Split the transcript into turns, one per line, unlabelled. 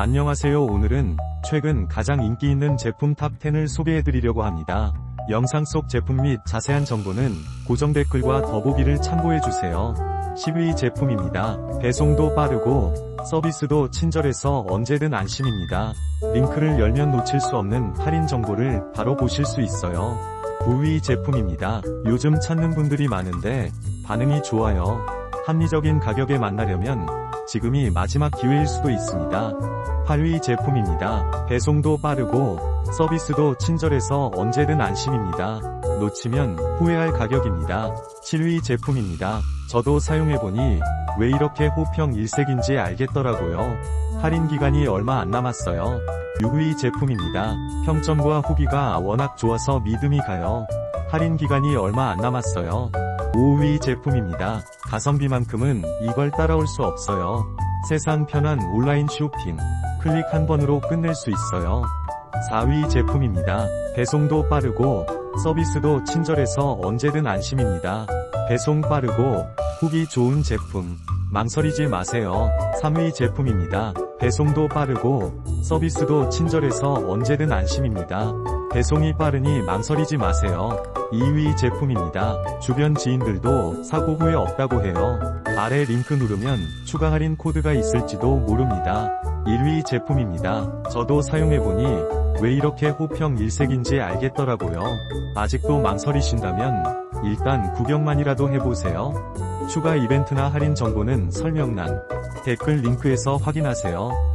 안녕하세요. 오늘은 최근 가장 인기 있는 제품 탑10을 소개해드리려고 합니다. 영상 속 제품 및 자세한 정보는 고정 댓글과 더보기를 참고해주세요. 10위 제품입니다. 배송도 빠르고 서비스도 친절해서 언제든 안심입니다. 링크를 열면 놓칠 수 없는 할인 정보를 바로 보실 수 있어요. 9위 제품입니다. 요즘 찾는 분들이 많은데 반응이 좋아요. 합리적인 가격에 만나려면 지금이 마지막 기회일 수도 있습니다. 8위 제품입니다. 배송도 빠르고 서비스도 친절해서 언제든 안심입니다. 놓치면 후회할 가격입니다. 7위 제품입니다. 저도 사용해보니 왜 이렇게 호평 일색인지 알겠더라고요. 할인 기간이 얼마 안 남았어요. 6위 제품입니다. 평점과 후기가 워낙 좋아서 믿음이 가요. 할인 기간이 얼마 안 남았어요. 5위 제품입니다. 가성비만큼은 이걸 따라올 수 없어요. 세상 편한 온라인 쇼핑. 클릭 한 번으로 끝낼 수 있어요. 4위 제품입니다. 배송도 빠르고 서비스도 친절해서 언제든 안심입니다. 배송 빠르고 후기 좋은 제품. 망설이지 마세요. 3위 제품입니다. 배송도 빠르고 서비스도 친절해서 언제든 안심입니다. 배송이 빠르니 망설이지 마세요. 2위 제품입니다. 주변 지인들도 사고 후에 없다고 해요. 아래 링크 누르면 추가 할인 코드가 있을지도 모릅니다. 1위 제품입니다. 저도 사용해보니 왜 이렇게 호평 일색인지 알겠더라고요. 아직도 망설이신다면 일단 구경만이라도 해보세요. 추가 이벤트나 할인 정보는 설명란, 댓글 링크에서 확인하세요.